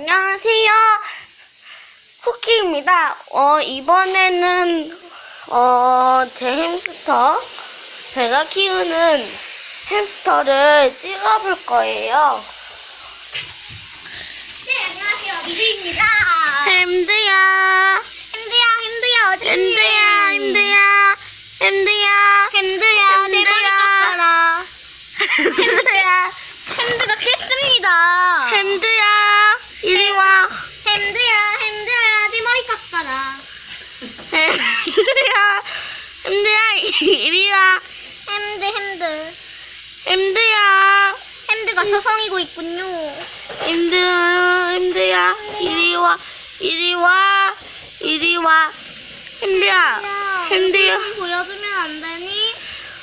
안녕하세요. 쿠키입니다. 어, 이번에는, 어, 제 햄스터, 제가 키우는 햄스터를 찍어볼 거예요. 네, 안녕하세요. 미드입니다. 햄드야, 핸드야, 핸드야, 어디 햄드야, 햄드야, 햄드야, 핸드야, 내 머리 핸드야. 깎아라. 햄드야, 핸드가 깼습니다. 햄드야, 이리 와. 핸드야, 핸드야, 내 머리 깎아라. 햄드야, 햄드야, 이리 와. 핸드, 핸드. 햄드야. 핸드가 서성이고 있군요. 힘드 힘드야 이리 와 이리 와 이리 와 힘드야 힘드야 얼굴 좀 보여주면 안 되니?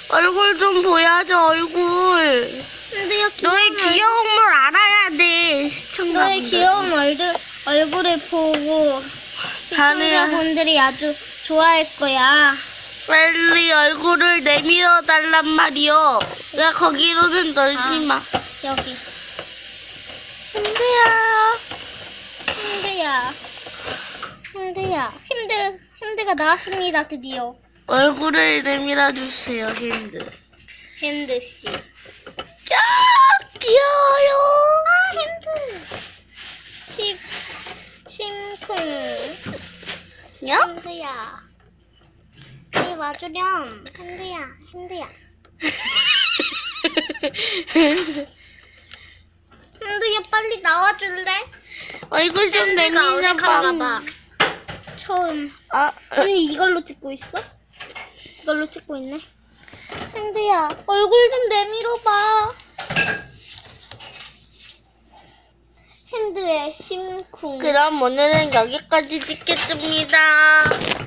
얼굴 좀 보여줘 얼굴 핸드야, 너의 귀여운 걸 알아야 돼. 시청자분들 너의 귀여운 얼굴, 얼굴을 보고. 시청자분들이 아주 좋아할 거야. 빨리 얼굴을 내밀어 달란 말이요 야 거기로는 놀지 마 여기. 힘드야 핸드야. 핸드야. 핸드, 핸드가 나왔습니다, 드디어. 얼굴을 내밀어 주세요 힘드 핸드 씨. 야 귀여워요 아, 핸드. 십, 심쿵. 야? 핸드야. 여기 와주렴. 핸드야, 핸드야. 핸드야, 빨리 나와줄래? 얼굴 좀 내밀어 어색한가 봐 봐. 처음. 아, 언니 이걸로 찍고 있어? 이걸로 찍고 있네. 핸드야, 얼굴 좀 내밀어봐. 핸드의 심쿵. 그럼 오늘은 여기까지 찍겠습니다.